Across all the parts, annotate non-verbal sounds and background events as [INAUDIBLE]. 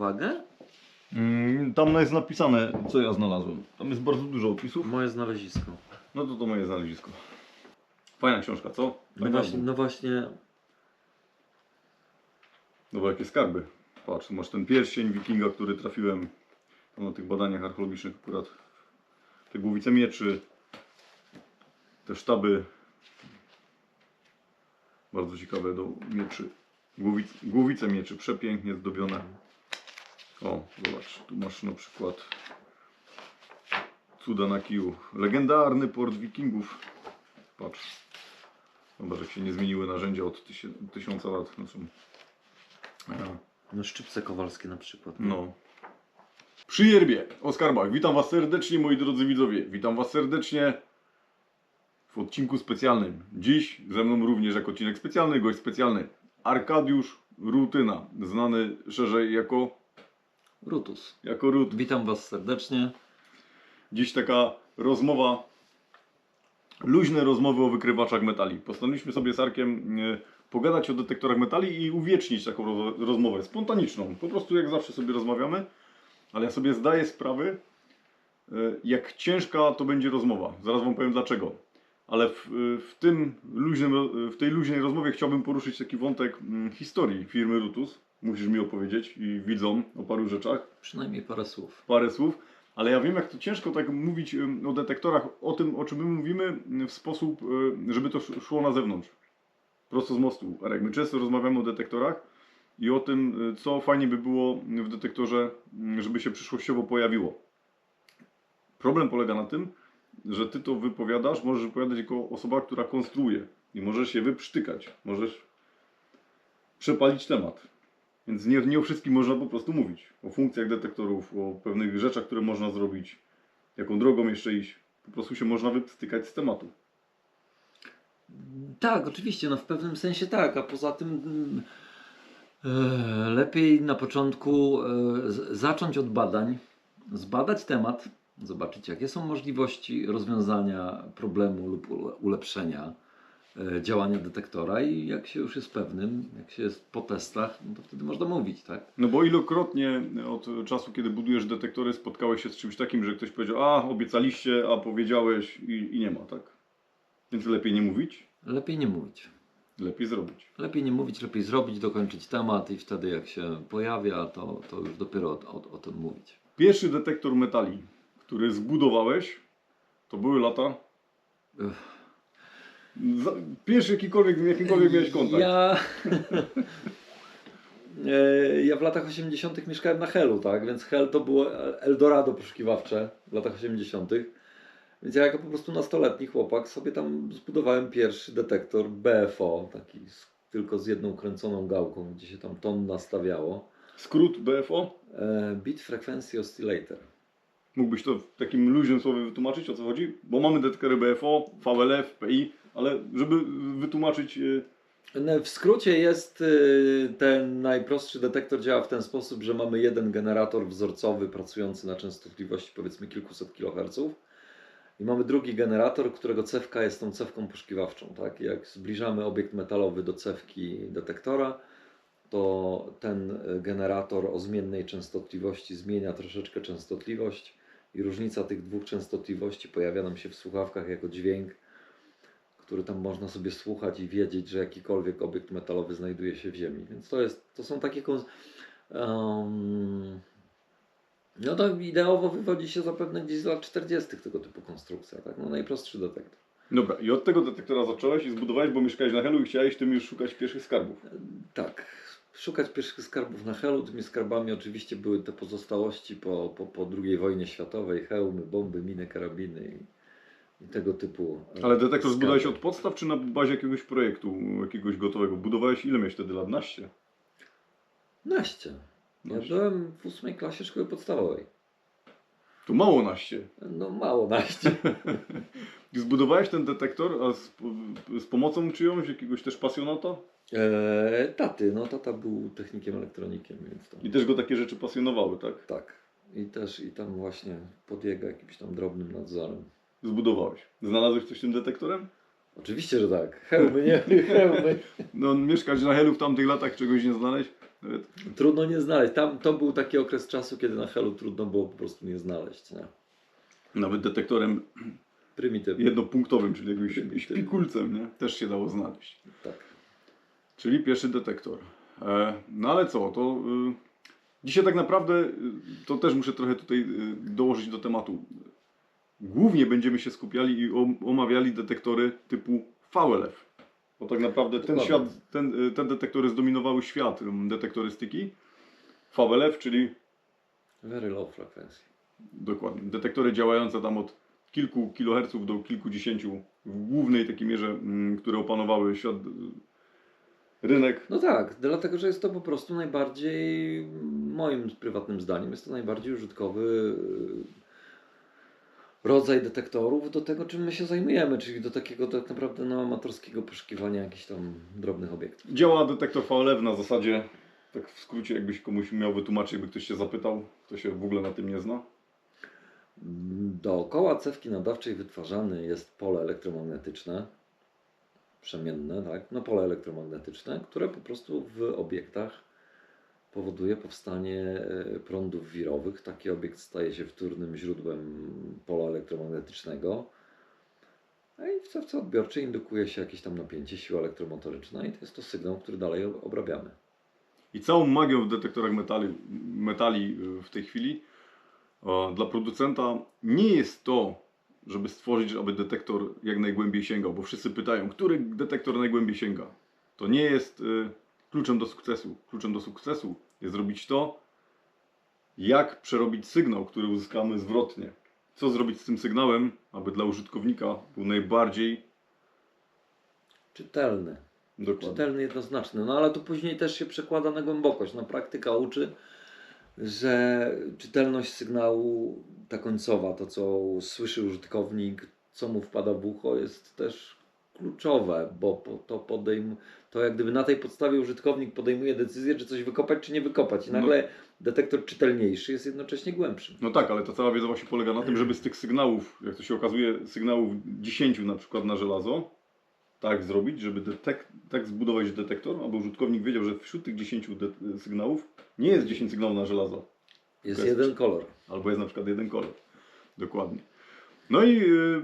Wagę? Mm, Tam jest napisane, co ja znalazłem. Tam jest bardzo dużo opisów. Moje znalezisko. No to to moje znalezisko. Fajna książka, co? No właśnie, no właśnie, No bo jakie skarby. Patrz, masz ten pierścień wikinga, który trafiłem na tych badaniach archeologicznych akurat. Te głowice mieczy. Te sztaby. Bardzo ciekawe do mieczy. Głowic, głowice mieczy, przepięknie zdobione. O, zobacz, tu masz na przykład cuda na kiju. Legendarny port wikingów. Patrz. Zobacz, jak się nie zmieniły narzędzia od tysię, tysiąca lat. Znaczy, no szczypce kowalskie na przykład. no. Przy yerbie o skarbach. Witam Was serdecznie, moi drodzy widzowie. Witam Was serdecznie w odcinku specjalnym. Dziś ze mną również jako odcinek specjalny, gość specjalny Arkadiusz Rutyna, znany szerzej jako, Rutus. jako Rut. Witam Was serdecznie. Dziś taka rozmowa, luźne rozmowy o wykrywaczach metali. Postanowiliśmy sobie z Arkiem e, pogadać o detektorach metali i uwiecznić taką roz- rozmowę spontaniczną. Po prostu jak zawsze sobie rozmawiamy, ale ja sobie zdaję sprawę, e, jak ciężka to będzie rozmowa. Zaraz Wam powiem dlaczego. Ale w, e, w, tym luźnym, w tej luźnej rozmowie chciałbym poruszyć taki wątek mm, historii firmy Rutus. Musisz mi opowiedzieć i widzom o paru rzeczach Przynajmniej parę słów. parę słów, ale ja wiem, jak to ciężko tak mówić o detektorach, o tym, o czym my mówimy, w sposób, y, żeby to sz- szło na zewnątrz. Prosto z mostu. Arek, my często rozmawiamy o detektorach i o tym, y, co fajnie by było w detektorze, żeby się przyszłościowo pojawiło. Problem polega na tym, że ty to wypowiadasz, możesz wypowiadać jako osoba, która konstruuje i możesz się wyprztykać, możesz przepalić temat. Więc nie, nie o wszystkim można po prostu mówić. O funkcjach detektorów, o pewnych rzeczach, które można zrobić, jaką drogą jeszcze iść. Po prostu się można wypstykać z tematu. Tak, oczywiście, no w pewnym sensie tak, a poza tym e, lepiej na początku z- zacząć od badań, zbadać temat, zobaczyć jakie są możliwości rozwiązania problemu lub ule- ulepszenia działania detektora i jak się już jest pewnym, jak się jest po testach, no to wtedy można mówić, tak? No bo ilokrotnie od czasu, kiedy budujesz detektory, spotkałeś się z czymś takim, że ktoś powiedział, a obiecaliście, a powiedziałeś i, i nie ma, tak? Więc lepiej nie mówić, Lepiej nie mówić. lepiej zrobić. Lepiej nie mówić, lepiej zrobić, dokończyć temat i wtedy jak się pojawia, to, to już dopiero o, o, o tym mówić. Pierwszy detektor metali, który zbudowałeś, to były lata. Ech. Pierwszy jakikolwiek, z jakimkolwiek miałeś kontakt. Ja... [LAUGHS] E, ja w latach 80. mieszkałem na Helu, tak? Więc Hel to było Eldorado poszukiwawcze w latach 80. Więc ja jako po prostu nastoletni chłopak sobie tam zbudowałem pierwszy detektor BFO, taki z, tylko z jedną kręconą gałką, gdzie się tam ton nastawiało. Skrót BFO. E, Bit Frequency Oscillator. Mógłbyś to w takim luźnym słowie wytłumaczyć, o co chodzi? Bo mamy detektory BFO, VLF, PI, ale żeby wytłumaczyć... y, No, W skrócie jest y, ten najprostszy detektor działa w ten sposób, że mamy jeden generator wzorcowy pracujący na częstotliwości powiedzmy kilkuset kHz i mamy drugi generator, którego cewka jest tą cewką poszukiwawczą. Tak? Jak zbliżamy obiekt metalowy do cewki detektora, to ten y, generator o zmiennej częstotliwości zmienia troszeczkę częstotliwość i różnica tych dwóch częstotliwości pojawia nam się w słuchawkach jako dźwięk który tam można sobie słuchać i wiedzieć, że jakikolwiek obiekt metalowy znajduje się w ziemi. Więc to jest, to są takie em, no to ideowo wywodzi się zapewne gdzieś z lat 40. tego typu konstrukcja, tak? No najprostszy detektor. Dobra, i od tego detektora zacząłeś i zbudowałeś, bo mieszkałeś na Helu i chciałeś tym już szukać pierwszych skarbów. Tak, szukać pierwszych skarbów na Helu. Tymi skarbami oczywiście były te pozostałości po, po, po II wojnie światowej, hełmy, bomby, miny, karabiny i, i tego typu e, Ale detektor zbudowałeś od podstaw, czy na bazie jakiegoś projektu, jakiegoś gotowego? Budowałeś ile miałeś wtedy lat? Naście? Naście. Ja Naście. byłem w ósmej klasie szkoły podstawowej. To mało naście. No mało naście. I [LAUGHS] zbudowałeś ten detektor, a z, z pomocą czyjąś, jakiegoś też pasjonata? Eee, taty, no tata był technikiem elektronikiem, więc tam, I też go takie rzeczy pasjonowały, tak? tak. I też i tam właśnie pod jego jakimś tam drobnym nadzorem. Zbudowałeś. Znalazłeś coś tym detektorem? Oczywiście, że tak. Hełmy, nie? [LAUGHS] Hełmy. No mieszkać na Helu w tamtych latach, czegoś nie znaleźć? Nawet Trudno nie znaleźć. Tam to był taki okres czasu, kiedy na Helu trudno było po prostu nie znaleźć. Nie? Nawet detektorem Prymitywny. jednopunktowym, czyli jakimś Prymitywny. szpikulcem, nie? też się dało znaleźć. Tak. Czyli pierwszy detektor. E, no ale co, to y, dzisiaj tak naprawdę y, to też muszę trochę tutaj y, dołożyć do tematu. Głównie będziemy się skupiali i om- omawiali detektory typu VLF. Bo tak naprawdę ten świat, ten, y, te detektory zdominowały świat ym, detektorystyki. VLF, czyli Very low frequency. Dokładnie. Detektory działające tam od kilku kiloherców do kilkudziesięciu w głównej takiej mierze, mm, które opanowały świat, y, rynek. No tak, dlatego że jest to po prostu najbardziej, moim prywatnym zdaniem, jest to najbardziej użytkowy y, rodzaj detektorów do tego, czym my się zajmujemy, czyli do takiego tak naprawdę no, amatorskiego poszukiwania jakichś tam drobnych obiektów. Działa detektor VLF na zasadzie, tak w skrócie, jakbyś komuś miał wytłumaczyć, jakby ktoś się zapytał, kto się w ogóle na tym nie zna. Dookoła cewki nadawczej wytwarzane jest pole elektromagnetyczne, przemienne, tak? No pole elektromagnetyczne, które po prostu w obiektach powoduje powstanie e, prądów wirowych. Taki obiekt staje się wtórnym źródłem pola elektromagnetycznego. No i w cewce odbiorczej indukuje się jakieś tam napięcie, siła elektromotoryczna i to jest to sygnał, który dalej obrabiamy. I całą magią w detektorach metali, metali y, w tej chwili e, dla producenta nie jest to, żeby stworzyć, aby detektor jak najgłębiej sięgał, bo wszyscy pytają, który detektor najgłębiej sięga. To nie jest kluczem do sukcesu. Kluczem do sukcesu jest zrobić to, jak przerobić sygnał, który uzyskamy zwrotnie. Co zrobić z tym sygnałem, aby dla użytkownika był najbardziej Czytelny. dokładny. Czytelny, jednoznaczny. No ale to później też się przekłada na głębokość. No praktyka uczy, że czytelność sygnału, ta końcowa, to co słyszy użytkownik, co mu wpada w ucho, jest też kluczowe, bo to podejm, to jak gdyby na tej podstawie użytkownik podejmuje decyzję, czy coś wykopać, czy nie wykopać. I No. nagle detektor czytelniejszy jest jednocześnie głębszy. No tak, ale ta cała wiedza właśnie polega na tym, żeby z tych sygnałów, jak to się okazuje, sygnałów 10 na przykład na żelazo, tak zrobić, żeby detek- tak zbudować detektor, aby użytkownik wiedział, że wśród tych 10 de- sygnałów nie jest 10 sygnałów na żelazo, Jest Jest. jeden kolor. albo jest na przykład jeden kolor. Dokładnie. No i y,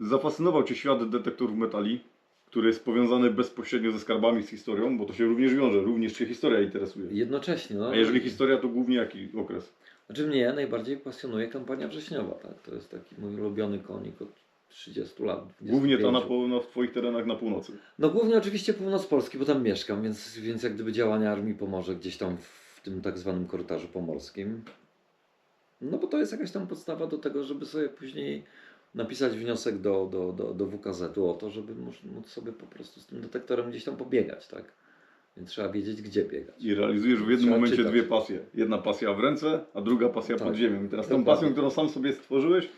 zafascynował Cię świat detektorów metali, który jest powiązany bezpośrednio ze skarbami, z historią, bo to się również wiąże, również Cię historia interesuje. Jednocześnie. No, A jeżeli historia, to głównie jaki okres? Znaczy mnie najbardziej pasjonuje kampania wrześniowa. Tak? To jest taki mój ulubiony konik od 30 lat. Głównie ta na, 25. na w Twoich terenach na północy. No głównie oczywiście północ Polski, bo tam mieszkam, więc, więc jak gdyby działania armii pomoże gdzieś tam w tym tak zwanym korytarzu pomorskim. No bo to jest jakaś tam podstawa do tego, żeby sobie później napisać wniosek do, do, do, do WKZ-u o to, żeby móc, sobie po prostu z tym detektorem gdzieś tam pobiegać, tak? Więc trzeba wiedzieć, gdzie biegać. I realizujesz w jednym Trzeba momencie czytać. dwie pasje. Jedna pasja w ręce, a druga pasja Tak. pod ziemią. I teraz tą Dokładnie. pasją, którą sam sobie stworzyłeś,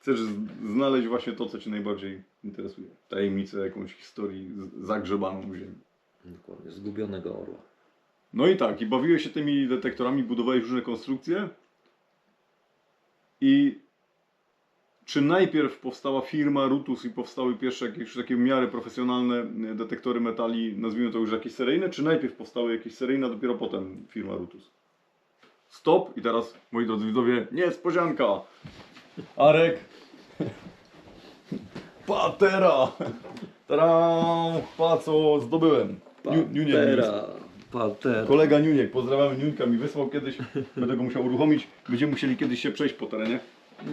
chcesz znaleźć właśnie to, co Cię najbardziej interesuje. Tajemnicę jakąś historii zagrzebaną w ziemi. Dokładnie, zgubionego orła. No i tak, i bawiłeś się tymi detektorami, budowałeś różne konstrukcje. I czy najpierw powstała firma Rutus i powstały pierwsze jakieś takie w miarę profesjonalne e, detektory metali, nazwijmy to już jakieś seryjne, czy najpierw powstały jakieś seryjne, a dopiero potem firma Rutus? Stop! I teraz, moi drodzy widzowie, niespodzianka! Arek! [LAUGHS] Patera! Tadam! Pa co zdobyłem! Patera, patera. Kolega Niuniek, pozdrawiamy Niuńka, mi wysłał kiedyś, będę go musiał uruchomić. Będziemy musieli kiedyś się przejść po terenie.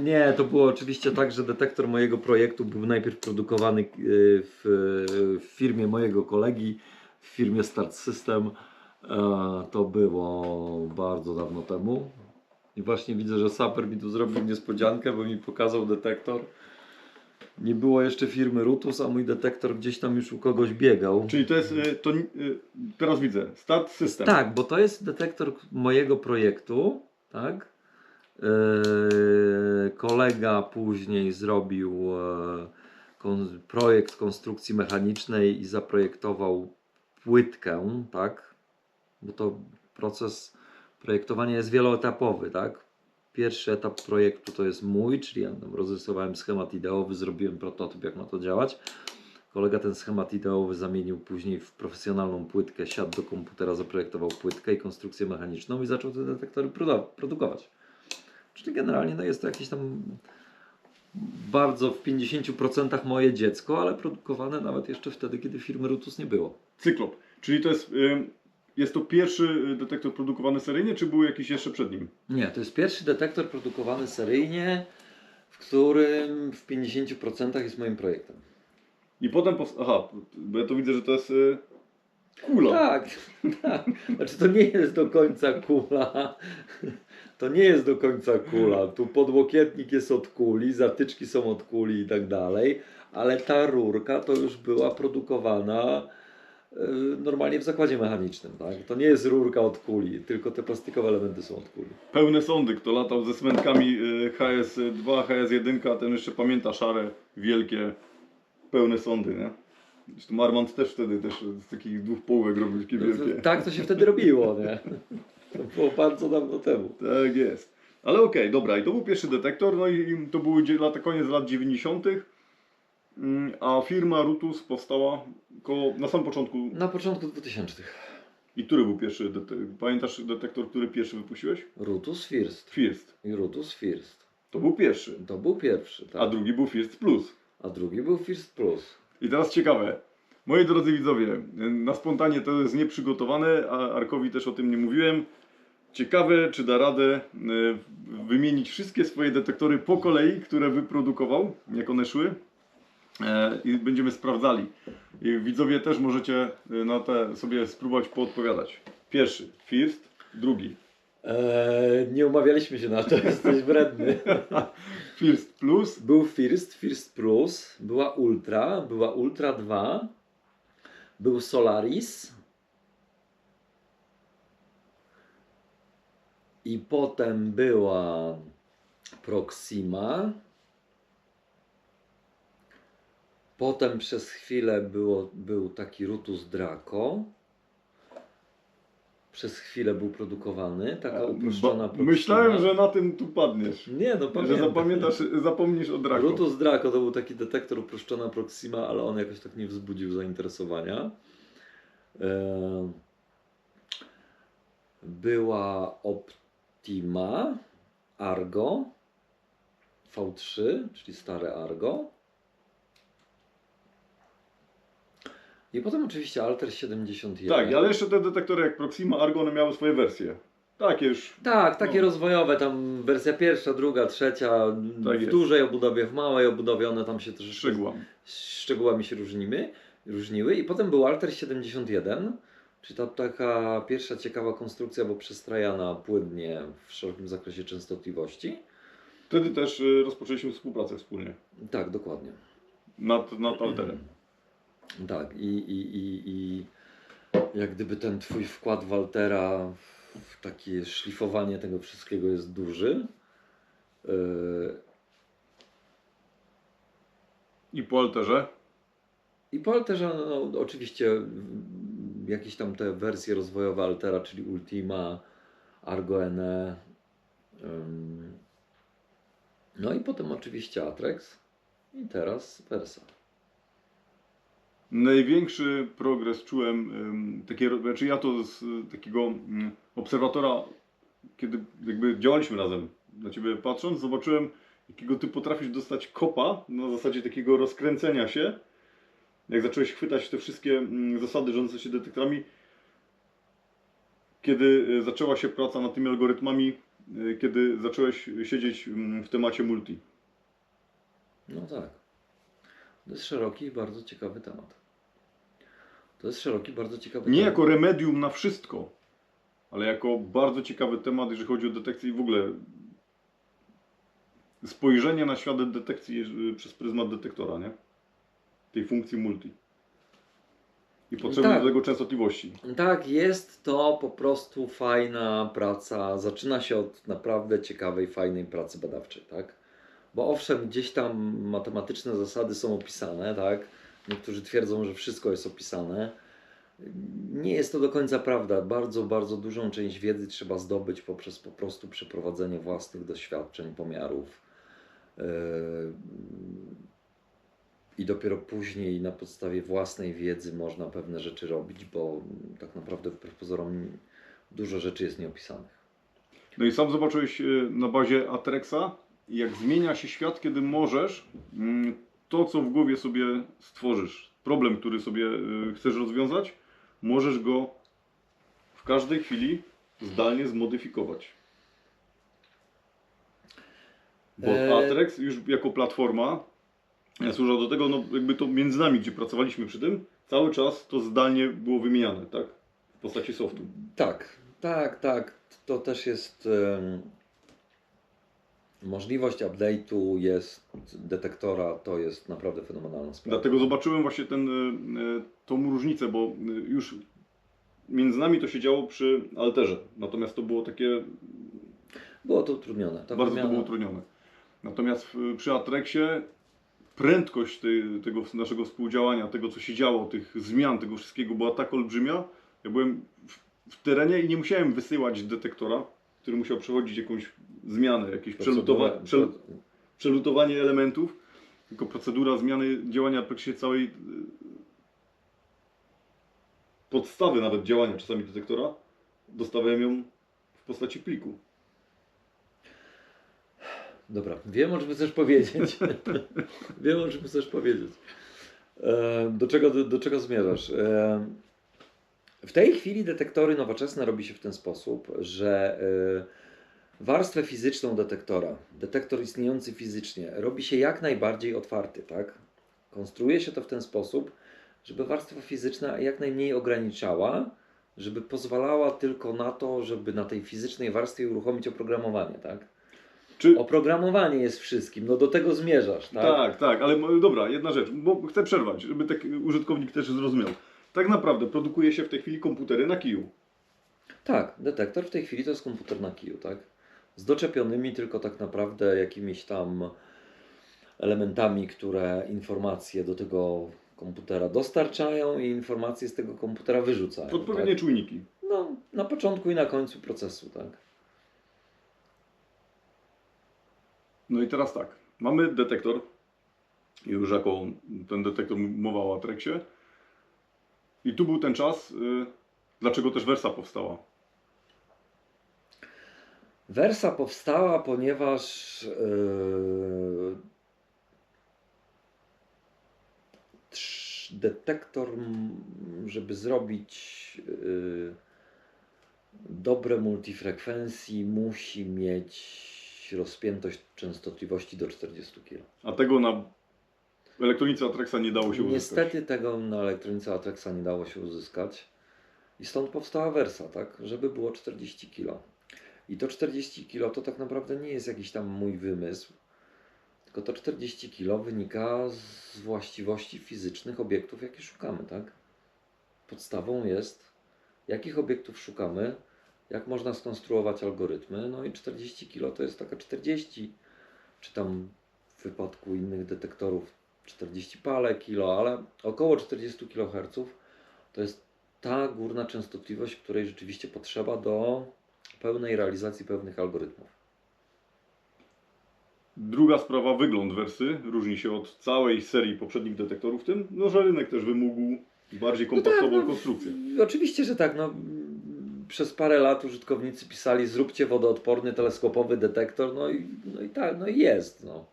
Nie, to było oczywiście tak, że detektor mojego projektu był najpierw produkowany y, w, w firmie mojego kolegi, w firmie Start System. E, To było bardzo dawno temu. I właśnie widzę, że Saper mi tu zrobił niespodziankę, bo mi pokazał detektor. Nie było jeszcze firmy Rutus, a mój detektor gdzieś tam już u kogoś biegał. Czyli to jest, y, to, teraz widzę, Start System. Tak, bo to jest detektor mojego projektu, tak? Yy, kolega później zrobił e, projekt konstrukcji mechanicznej i zaprojektował płytkę, tak? Bo to proces projektowania jest wieloetapowy, tak? Pierwszy etap projektu to jest mój, czyli ja tam rozrysowałem schemat ideowy, zrobiłem prototyp, jak ma to działać. Kolega ten schemat ideowy zamienił później w profesjonalną płytkę, siadł do komputera, zaprojektował płytkę i konstrukcję mechaniczną i zaczął te detektory produ- produkować. Czyli generalnie no jest to jakieś tam bardzo w 50% moje dziecko, ale produkowane nawet jeszcze wtedy, kiedy firmy Rutus nie było. Cyklop. Czyli to jest, jest to pierwszy y, detektor produkowany seryjnie, czy był jakiś jeszcze przed nim? Nie, to jest pierwszy detektor produkowany seryjnie, w którym w 50% jest moim projektem. I potem, aha, bo ja to widzę, że to jest y, kula. Tak, tak. Znaczy to nie jest do końca kula. To nie jest do końca kula. Tu podłokietnik jest od kuli, zatyczki są od kuli i tak dalej, ale ta rurka to już była produkowana y, normalnie w zakładzie mechanicznym. Tak? To nie jest rurka od kuli, tylko te plastikowe elementy są od kuli. Pełne sądy, kto latał ze smętkami y, HS2, HS1, ten jeszcze pamięta szare, wielkie, pełne sądy, nie? Zresztą Armand też wtedy też z takich dwóch połówek robił takie wielkie. Tak to się wtedy robiło, nie? To było bardzo dawno temu. Tak jest. Ale okej, dobra, i to był pierwszy detektor, no i to były lata, koniec lat 90., mm, a firma Rutus powstała koło, na samym początku. Na początku 2000. I który był pierwszy? Pamiętasz detektor, który pierwszy wypuściłeś? Rutus First. First. I Rutus First. To był pierwszy. To był pierwszy, tak? A drugi był First Plus. A drugi był First Plus. I teraz ciekawe. Moi drodzy widzowie, na spontanie to jest nieprzygotowane, a Arkowi też o tym nie mówiłem. Ciekawe, czy da radę e, wymienić wszystkie swoje detektory po kolei, które wyprodukował, jak one szły. E, I będziemy sprawdzali. I widzowie też możecie e, na te sobie spróbować poodpowiadać. Pierwszy, First, drugi, Eee, nie umawialiśmy się na to, [LAUGHS] jesteś wredny. [LAUGHS] First Plus, Był First, First Plus, była Ultra, była Ultra 2, był Solaris. I potem była Proxima. Potem przez chwilę było, był taki Rutus Draco. Przez chwilę był produkowany, taka uproszczona Proxima. myślałem, że na tym tu padniesz. Nie, no Że pamiętam. zapamiętasz, zapomnisz o Draco. Rutus Draco to był taki detektor uproszczona Proxima, ale on jakoś tak nie wzbudził zainteresowania. Była Optima, Argo, V3, czyli stare Argo. I potem oczywiście Alter 71. Tak, ale jeszcze te detektory jak Proxima, Argo, one miały swoje wersje. Takie już. Tak, takie No. rozwojowe, tam wersja pierwsza, druga, trzecia, Tak w jest. dużej obudowie, w małej obudowie, one tam się troszeczkę Szczegółami. szczegółami się różnimy, różniły. I potem był Alter 71, czyli ta taka pierwsza ciekawa konstrukcja, bo przestrajana płynnie w szerokim zakresie częstotliwości. Wtedy też y, rozpoczęliśmy współpracę wspólnie Tak, dokładnie. nad, nad Alterem. Tak, i, i, i, i jak gdyby ten twój wkład Waltera w takie szlifowanie tego wszystkiego jest duży. Yy, I po Alterze. I po Alterze, no, no, oczywiście jakieś tam te wersje rozwojowe Altera, czyli Ultima, Argo NE. ym, No i potem oczywiście Atrex i teraz Versa. Największy progres czułem, takie, znaczy ja to z takiego mm, obserwatora, kiedy jakby działaliśmy razem, na Ciebie patrząc, zobaczyłem jakiego Ty potrafisz dostać kopa na zasadzie takiego rozkręcenia się. Jak zacząłeś chwytać te wszystkie mm, zasady rządzące się detektorami, kiedy y, zaczęła się praca nad tymi algorytmami, y, kiedy zacząłeś siedzieć mm, w temacie multi. No tak. To jest szeroki i bardzo ciekawy temat. To jest szeroki, bardzo ciekawy Nie temat. jako remedium na wszystko, ale jako bardzo ciekawy temat, jeżeli chodzi o detekcję i w ogóle spojrzenie na świat detekcji y, przez pryzmat detektora, nie? Tej funkcji multi. I potrzeby Tak. do tego częstotliwości. Tak, jest to po prostu fajna praca. Zaczyna się od naprawdę ciekawej, fajnej pracy badawczej, tak? Bo owszem, gdzieś tam matematyczne zasady są opisane, tak? Niektórzy twierdzą, że wszystko jest opisane. Nie jest to do końca prawda. Bardzo, bardzo dużą część wiedzy trzeba zdobyć poprzez po prostu przeprowadzenie własnych doświadczeń, pomiarów. Yy, i dopiero później na podstawie własnej wiedzy można pewne rzeczy robić, bo tak naprawdę wbrew pozorom dużo rzeczy jest nieopisanych. No i sam zobaczyłeś e, na bazie Atrexa, jak zmienia się świat, kiedy możesz mm, to, co w głowie sobie stworzysz, problem, który sobie e, chcesz rozwiązać, możesz go w każdej chwili zdalnie zmodyfikować. Bo Eee. Atrex już jako platforma e, służył do tego, no jakby to między nami, gdzie pracowaliśmy przy tym, cały czas to zdalnie było wymieniane, tak? W postaci softu. Tak, tak, tak. To też jest możliwość update'u jest detektora, to jest naprawdę fenomenalna sprawa. Dlatego zobaczyłem właśnie ten, e, tą różnicę, bo e, już między nami to się działo przy Alterze. Natomiast to było takie, Było to utrudnione. Ta bardzo to było utrudnione. Natomiast przy Atrexie prędkość tej, tego naszego współdziałania, tego co się działo, tych zmian, tego wszystkiego była tak olbrzymia. Ja byłem w, w terenie i nie musiałem wysyłać detektora, który musiał przechodzić jakąś zmianę, jakieś przelutowa, przel, przelutowanie elementów, tylko procedura zmiany działania praktycznie całej y, podstawy nawet działania czasami detektora, dostawałem ją w postaci pliku. Dobra, wiem o czym chcesz powiedzieć. [LAUGHS] wiem o czym chcesz powiedzieć. E, Do czego, do, do czego zmierzasz? W tej chwili detektory nowoczesne robi się w ten sposób, że e, warstwę fizyczną detektora, detektor istniejący fizycznie, robi się jak najbardziej otwarty, tak? Konstruuje się to w ten sposób, żeby warstwa fizyczna jak najmniej ograniczała, żeby pozwalała tylko na to, żeby na tej fizycznej warstwie uruchomić oprogramowanie, tak? Czy, Oprogramowanie jest wszystkim, no do tego zmierzasz, tak? tak, tak, ale dobra, jedna rzecz, bo chcę przerwać, żeby tak użytkownik też zrozumiał. Tak naprawdę produkuje się w tej chwili komputery na kiju. Tak, detektor w tej chwili to jest komputer na kiju, tak? Z doczepionymi tylko tak naprawdę jakimiś tam elementami, które informacje do tego komputera dostarczają i informacje z tego komputera wyrzucają. Odpowiednie Tak? czujniki. No, na początku i na końcu procesu, tak? No i teraz tak, mamy detektor, już jako ten detektor mowa o Atrexie. I tu był ten czas, y, dlaczego też Versa powstała. Versa powstała, ponieważ yy, detektor, żeby zrobić yy, dobre multifrekwencji, musi mieć rozpiętość częstotliwości do 40 kg. A tego na elektronice Atrexa nie dało się uzyskać. Niestety tego na elektronice Atexa nie dało się uzyskać. I stąd powstała Versa, tak? Żeby było 40 kg. I to 40 kg to tak naprawdę nie jest jakiś tam mój wymysł. Tylko to 40 kg wynika z właściwości fizycznych obiektów, jakie szukamy, tak? Podstawą jest, jakich obiektów szukamy, jak można skonstruować algorytmy. No i 40 kg to jest taka 40, czy tam w wypadku innych detektorów 40 parę kilo, ale około 40 kHz to jest ta górna częstotliwość, której rzeczywiście potrzeba do pełnej realizacji pewnych algorytmów. Druga sprawa, wygląd Wersy różni się od całej serii poprzednich detektorów, w tym, no, że rynek też wymógł bardziej kompaktową no, konstrukcję. Oczywiście, że tak. No, przez parę lat użytkownicy pisali zróbcie wodoodporny teleskopowy detektor, no i, no i tak, no i jest. No.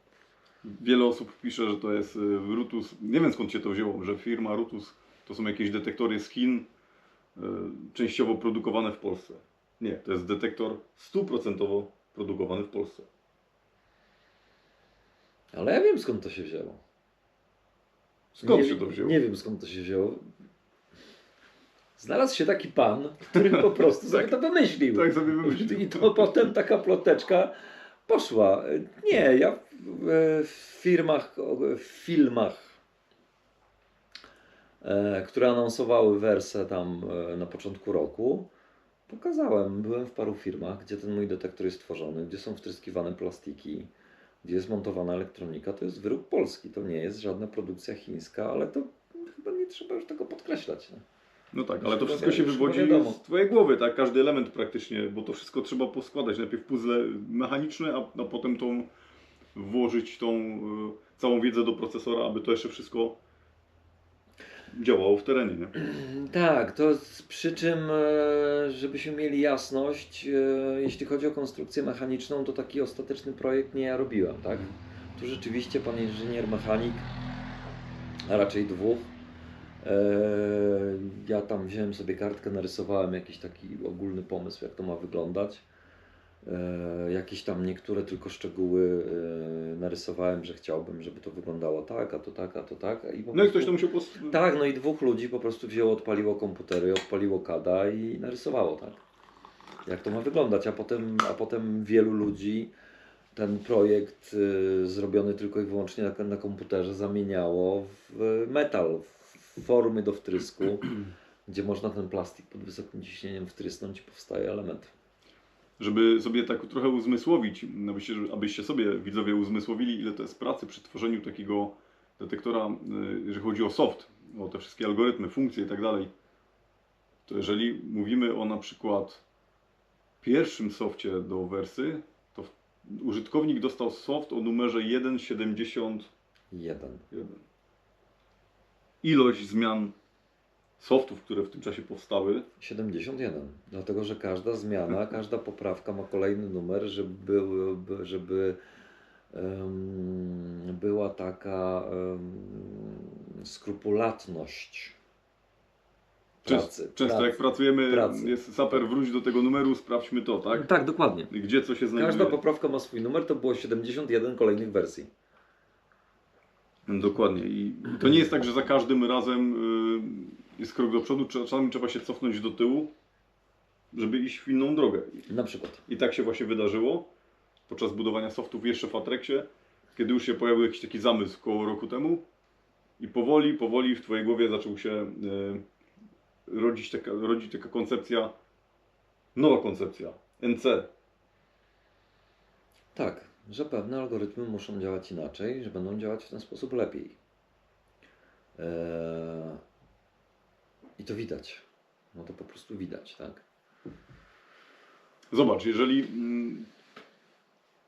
Wiele osób pisze, że to jest y, Rutus. Nie wiem skąd się to wzięło, że firma Rutus to są jakieś detektory z Chin, y, częściowo produkowane w Polsce. Nie, to jest detektor stuprocentowo produkowany w Polsce. Ale ja wiem skąd to się wzięło. Skąd nie, się to wzięło? Nie wiem skąd to się wzięło. Znalazł się taki pan, który po prostu [LAUGHS] sobie to wymyślił. Tak sobie wymyślił. I to potem taka ploteczka poszła. Nie, ja w, firmach, w filmach, e, które anonsowały wersę tam e, na początku roku, pokazałem. Byłem w paru firmach, gdzie ten mój detektor jest tworzony, gdzie są wtryskiwane plastiki, gdzie jest montowana elektronika. To jest wyrób polski, to nie jest żadna produkcja chińska, ale to chyba nie trzeba już tego podkreślać. Nie? No tak, ale to wszystko się wywodzi z Twojej głowy, tak? Każdy element praktycznie, bo to wszystko trzeba poskładać. Najpierw puzzle mechaniczne, a, a potem tą włożyć tą e, całą wiedzę do procesora, aby to jeszcze wszystko działało w terenie, nie? [CLEARS THROAT] Tak, to z- przy czym, e, żebyśmy mieli jasność, e, jeśli chodzi o konstrukcję mechaniczną, to taki ostateczny projekt nie ja robiłem, tak? Tu rzeczywiście pan inżynier mechanik, a raczej dwóch, ja tam wziąłem sobie kartkę, narysowałem jakiś taki ogólny pomysł, jak to ma wyglądać. E, Jakieś tam niektóre tylko szczegóły e, narysowałem, że chciałbym, żeby to wyglądało tak, a to tak, a to tak. I No i ktoś to musiał pos... tak, no i dwóch ludzi po prostu wzięło, odpaliło komputery, odpaliło kada i narysowało, tak? Jak to ma wyglądać, a potem, a potem wielu ludzi ten projekt y, zrobiony tylko i wyłącznie na, na komputerze zamieniało w metal, w formy do wtrysku, [CLEARS THROAT] gdzie można ten plastik pod wysokim ciśnieniem wtrysnąć i powstaje element. Żeby sobie tak trochę uzmysłowić, abyście, abyście sobie widzowie uzmysłowili, ile to jest pracy przy tworzeniu takiego detektora, y, jeżeli chodzi o soft, o te wszystkie algorytmy, funkcje i tak dalej, to jeżeli mówimy o na przykład pierwszym softie do wersy, to użytkownik dostał soft o numerze 1.71. Jeden. Ilość zmian softów, które w tym czasie powstały, 71. Dlatego, że każda zmiana, każda poprawka ma kolejny numer, żeby, żeby em, była taka em, skrupulatność pracy. Często pracy. jak pracujemy, pracy. jest saper, wróć do tego numeru, sprawdźmy to, tak? Tak, dokładnie. Gdzie co się znajduje. Każda poprawka ma swój numer, to było 71 kolejnych wersji. Dokładnie. I to nie jest tak, że za każdym razem y, jest krok do przodu, czasami trzeba się cofnąć do tyłu, żeby iść w inną drogę. Na przykład. I tak się właśnie wydarzyło podczas budowania softów jeszcze w Atrexie, kiedy już się pojawił jakiś taki zamysł koło roku temu i powoli, powoli w Twojej głowie zaczął się y, rodzić, taka, rodzić taka koncepcja, nowa koncepcja, NC. Tak, że pewne algorytmy muszą działać inaczej, że będą działać w ten sposób lepiej. Eee, I to widać. No to po prostu widać, tak? Zobacz, jeżeli mm,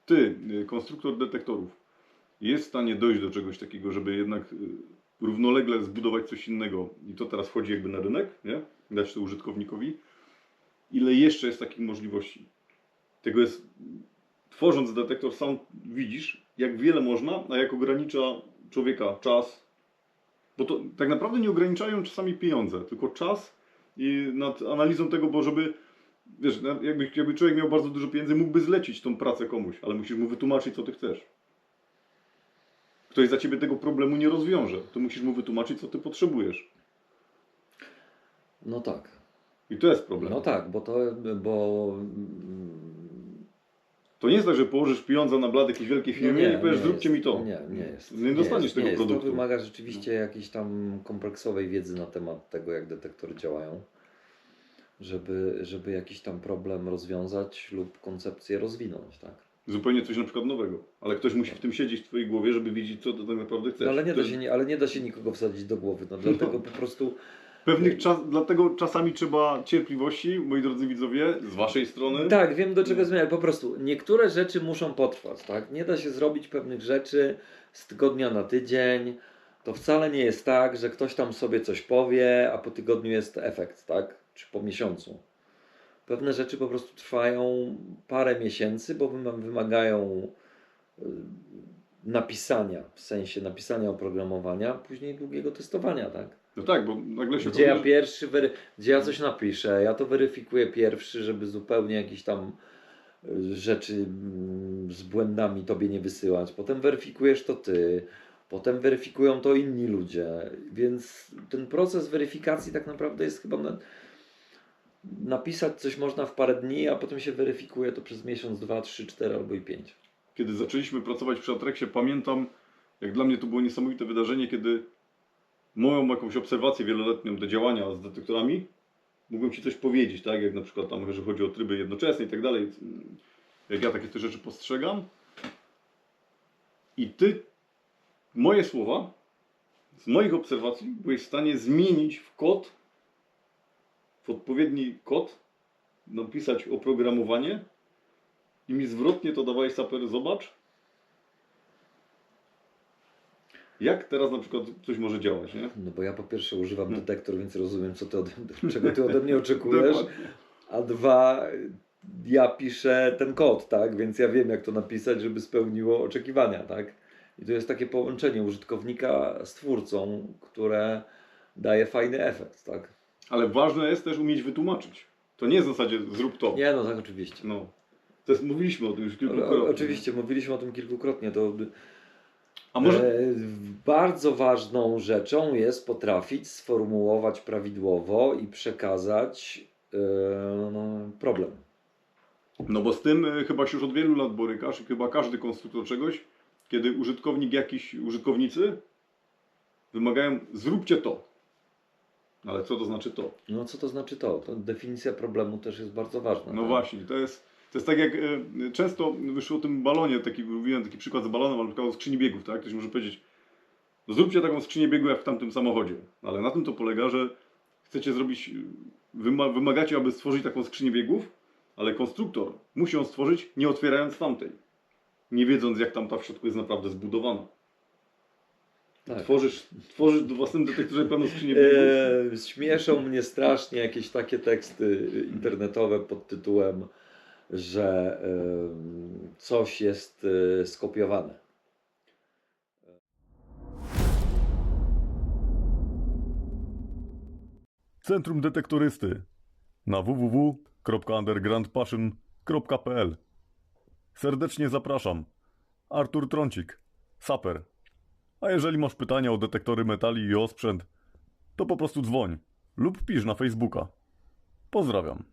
ty, y, konstruktor detektorów, jest w stanie dojść do czegoś takiego, żeby jednak y, równolegle zbudować coś innego i to teraz wchodzi jakby na rynek, nie? Dać to użytkownikowi, ile jeszcze jest takich możliwości? Tego jest, tworząc detektor sam widzisz, jak wiele można, a jak ogranicza człowieka czas, bo to tak naprawdę nie ograniczają czasami pieniądze, tylko czas i nad analizą tego, bo żeby Wiesz, jakby, jakby człowiek miał bardzo dużo pieniędzy, mógłby zlecić tą pracę komuś, ale musisz mu wytłumaczyć, co ty chcesz. Ktoś za ciebie tego problemu nie rozwiąże. Ty musisz mu wytłumaczyć, co ty potrzebujesz. No tak. I to jest problem. No tak, bo to, bo To nie jest tak, że położysz pieniądze na blad jakiejś wielkiej firmie i powiesz, zróbcie mi to. Nie, nie jest. Nie dostaniesz jest, tego nie jest. produktu. To wymaga rzeczywiście jakiejś tam kompleksowej wiedzy na temat tego, jak detektory działają, żeby, żeby jakiś tam problem rozwiązać lub koncepcję rozwinąć, tak? Zupełnie coś na przykład nowego. Ale ktoś musi w tym siedzieć w twojej głowie, żeby wiedzieć, co ty tak naprawdę chcesz. No, ale, nie To da się, nie- ale nie da się nikogo wsadzić do głowy, no dlatego [LAUGHS] po prostu Pewnych czas, dlatego czasami trzeba cierpliwości, moi drodzy widzowie, z waszej strony. Tak, wiem do czego zmierzam. Po prostu niektóre rzeczy muszą potrwać, tak? Nie da się zrobić pewnych rzeczy z tygodnia na tydzień. To wcale nie jest tak, że ktoś tam sobie coś powie, a po tygodniu jest efekt, tak? Czy po miesiącu. Pewne rzeczy po prostu trwają parę miesięcy, bo wyma- wymagają y, napisania, w sensie napisania oprogramowania, później długiego testowania, tak? No tak, bo nagle się Gdzie ja pierwszy, wery... gdzie ja coś napiszę, ja to weryfikuję pierwszy, żeby zupełnie jakieś tam y, rzeczy mm, z błędami tobie nie wysyłać. Potem weryfikujesz to ty, potem weryfikują to inni ludzie, więc ten proces weryfikacji tak naprawdę jest chyba na... napisać coś można w parę dni, a potem się weryfikuje to przez miesiąc, dwa, trzy, cztery albo i pięć. kiedy zaczęliśmy pracować przy Atrexie, pamiętam, jak dla mnie to było niesamowite wydarzenie, kiedy moją jakąś obserwację wieloletnią do działania z detektorami, mógłbym Ci coś powiedzieć, tak, jak na przykład tam, jeżeli chodzi o tryby jednoczesne i tak dalej, jak ja takie te rzeczy postrzegam. I Ty moje słowa z moich obserwacji byłeś w stanie zmienić w kod, w odpowiedni kod, napisać oprogramowanie i mi zwrotnie to dawałeś saper, zobacz, Jak teraz na przykład coś może działać, nie? No bo ja po pierwsze używam No. detektor, więc rozumiem, co ty ode, [LAUGHS] czego ty ode mnie oczekujesz. A dwa, ja piszę ten kod, tak? Więc ja wiem, jak to napisać, żeby spełniło oczekiwania, tak? I to jest takie połączenie użytkownika z twórcą, które daje fajny efekt, tak? Ale ważne jest też umieć wytłumaczyć. To nie jest w zasadzie zrób to. Nie, no tak, oczywiście. No. To jest, mówiliśmy o tym już kilkukrotnie. o, oczywiście, mówiliśmy o tym kilkukrotnie. To może e, bardzo ważną rzeczą jest potrafić sformułować prawidłowo i przekazać e, no, problem. No bo z tym y, chyba się już od wielu lat borykasz i chyba każdy konstruktor czegoś, kiedy użytkownik jakiś, użytkownicy wymagają zróbcie to. Ale co to znaczy to? No co to znaczy to? to definicja problemu też jest bardzo ważna. No tak? właśnie, to jest, to jest tak jak y, często wyszło o tym balonie, taki, mówiłem taki przykład z balonem, ale przykład o skrzyni biegów, tak? Ktoś może powiedzieć, no zróbcie taką skrzynię biegów jak w tamtym samochodzie. Ale na tym to polega, że chcecie zrobić, wyma- wymagacie, aby stworzyć taką skrzynię biegów, ale konstruktor musi ją stworzyć nie otwierając tamtej. Nie wiedząc jak tam ta w środku jest naprawdę zbudowana. Tak. Tworzysz, tworzysz własnym detektorze pewną skrzynię biegów. E, śmieszą mnie strasznie jakieś takie teksty internetowe pod tytułem, że coś jest e, skopiowane. Centrum Detektorysty na www.undergroundpassion.pl Serdecznie zapraszam. Artur Trącik, saper. A jeżeli masz pytania o detektory metali i o sprzęt, to po prostu dzwoń lub pisz na Facebooka. Pozdrawiam.